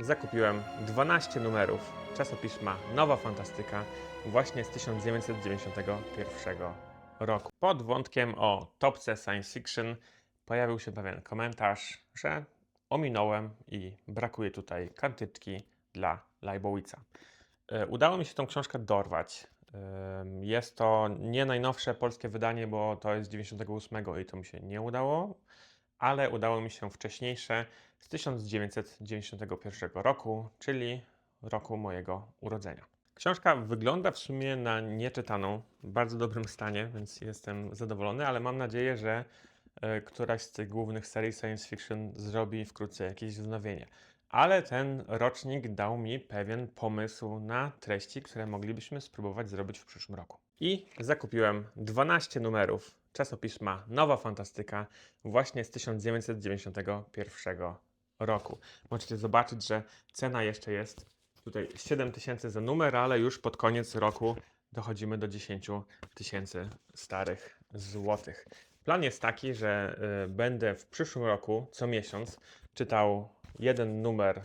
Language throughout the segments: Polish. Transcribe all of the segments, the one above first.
Zakupiłem 12 numerów czasopisma Nowa Fantastyka właśnie z 1991 roku. Pod wątkiem o topce science fiction pojawił się pewien komentarz, że ominąłem i brakuje tutaj kartyczki dla Leibowica. E, Udało mi się tą książkę dorwać. Jest to nie najnowsze polskie wydanie, bo to jest z 98 i to mi się nie udało, ale udało mi się wcześniejsze z 1991 roku, czyli roku mojego urodzenia. Książka wygląda w sumie na nieczytaną, w bardzo dobrym stanie, więc jestem zadowolony, ale mam nadzieję, że e, któraś z tych głównych serii science fiction zrobi wkrótce jakieś wznowienie. Ale ten rocznik dał mi pewien pomysł na treści, które moglibyśmy spróbować zrobić w przyszłym roku. I zakupiłem 12 numerów czasopisma Nowa Fantastyka właśnie z 1991 roku. Możecie zobaczyć, że cena jeszcze jest tutaj 7 tysięcy za numer, ale już pod koniec roku dochodzimy do 10 tysięcy starych złotych. Plan jest taki, że y, będę w przyszłym roku co miesiąc czytał jeden numer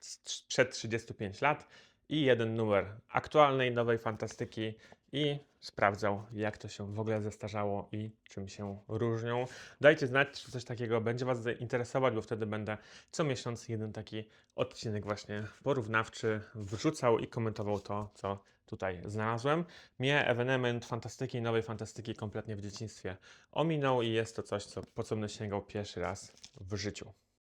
sprzed 35 lat i jeden numer aktualnej nowej fantastyki i sprawdzał, jak to się w ogóle zestarzało i czym się różnią. Dajcie znać, czy coś takiego będzie Was interesować, bo wtedy będę co miesiąc jeden taki odcinek właśnie porównawczy wrzucał i komentował to, co tutaj znalazłem. Mnie ewenement fantastyki i nowej fantastyki kompletnie w dzieciństwie ominął i jest to coś, co, po co będę sięgał pierwszy raz w życiu.